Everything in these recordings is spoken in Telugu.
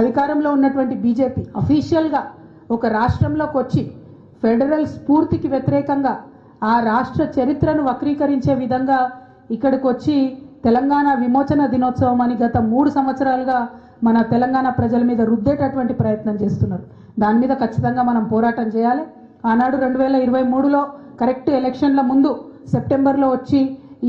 అధికారంలో ఉన్నటువంటి బీజేపీ అఫీషియల్గా ఒక రాష్ట్రంలోకి వచ్చి ఫెడరల్ స్ఫూర్తికి వ్యతిరేకంగా ఆ రాష్ట్ర చరిత్రను వక్రీకరించే విధంగా ఇక్కడికి వచ్చి తెలంగాణ విమోచన దినోత్సవం అని గత మూడు సంవత్సరాలుగా మన తెలంగాణ ప్రజల మీద రుద్దేటటువంటి ప్రయత్నం చేస్తున్నారు. దాని మీద ఖచ్చితంగా మనం పోరాటం చేయాలి. ఆనాడు రెండు వేల ఇరవై మూడులో కరెక్ట్ ఎలక్షన్ల ముందు సెప్టెంబర్లో వచ్చి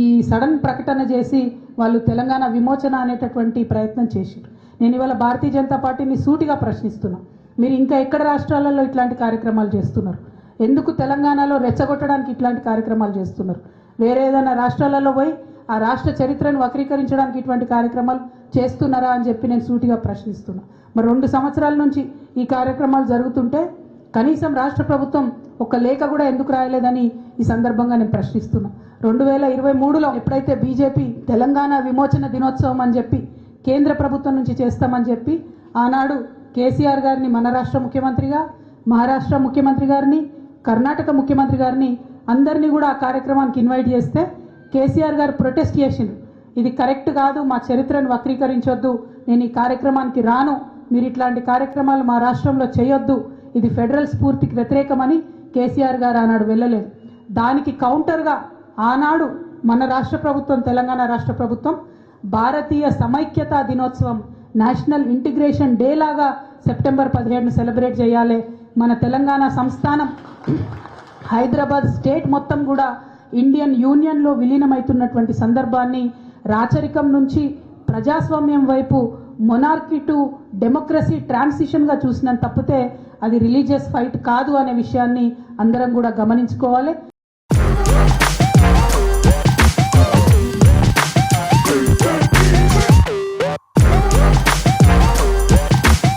ఈ సడన్ ప్రకటన చేసి వాళ్ళు తెలంగాణ విమోచన అనేటటువంటి ప్రయత్నం చేశారు. నేను ఇవాళ భారతీయ జనతా పార్టీని సూటిగా ప్రశ్నిస్తున్నా. మీరు ఇంకా ఎక్కడ రాష్ట్రాలలో ఇట్లాంటి కార్యక్రమాలు చేస్తున్నారు? ఎందుకు తెలంగాణలో రెచ్చగొట్టడానికి ఇట్లాంటి కార్యక్రమాలు చేస్తున్నారు? వేరే ఏదైనా రాష్ట్రాలలో పోయి ఆ రాష్ట్ర చరిత్రను వక్రీకరించడానికి ఇటువంటి కార్యక్రమాలు చేస్తున్నారా అని చెప్పి నేను సూటిగా ప్రశ్నిస్తున్నా. మరి రెండు సంవత్సరాల నుంచి ఈ కార్యక్రమాలు జరుగుతుంటే కనీసం రాష్ట్ర ప్రభుత్వం ఒక లేఖ కూడా ఎందుకు రాయలేదని ఈ సందర్భంగా నేను ప్రశ్నిస్తున్నా. రెండు వేల ఇరవై మూడులో ఎప్పుడైతే బీజేపీ తెలంగాణ విమోచన దినోత్సవం అని చెప్పి కేంద్ర ప్రభుత్వం నుంచి చేస్తామని చెప్పి ఆనాడు కేసీఆర్ గారిని మన రాష్ట్ర ముఖ్యమంత్రిగా మహారాష్ట్ర ముఖ్యమంత్రి గారిని కర్ణాటక ముఖ్యమంత్రి గారిని అందరినీ కూడా ఆ కార్యక్రమానికి ఇన్వైట్ చేస్తే కేసీఆర్ గారు ప్రొటెస్ట్ చేసిండు ఇది కరెక్ట్ కాదు మా చరిత్రను వక్రీకరించొద్దు నేను ఈ కార్యక్రమానికి రాను మీరు ఇట్లాంటి కార్యక్రమాలు మా రాష్ట్రంలో చేయొద్దు ఇది ఫెడరల్ స్ఫూర్తికి వ్యతిరేకమని కేసీఆర్ గారు ఆనాడు వెళ్ళలేదు. దానికి కౌంటర్గా ఆనాడు మన రాష్ట్ర ప్రభుత్వం తెలంగాణ రాష్ట్ర ప్రభుత్వం భారతీయ సమైక్యతా దినోత్సవం నేషనల్ ఇంటిగ్రేషన్ డే లాగా సెప్టెంబర్ పదిహేడును సెలబ్రేట్ చేయాలి. మన తెలంగాణ సంస్థానం హైదరాబాద్ స్టేట్ మొత్తం కూడా ఇండియన్ యూనియన్లో విలీనమవుతున్నటువంటి సందర్భాన్ని రాచరికం నుంచి ప్రజాస్వామ్యం వైపు మొనార్కీ టు డెమోక్రసీ ట్రాన్సిషన్గా చూసినంత తప్పితే అది రిలీజియస్ ఫైట్ కాదు అనే విషయాన్ని అందరం కూడా గమనించుకోవాలి.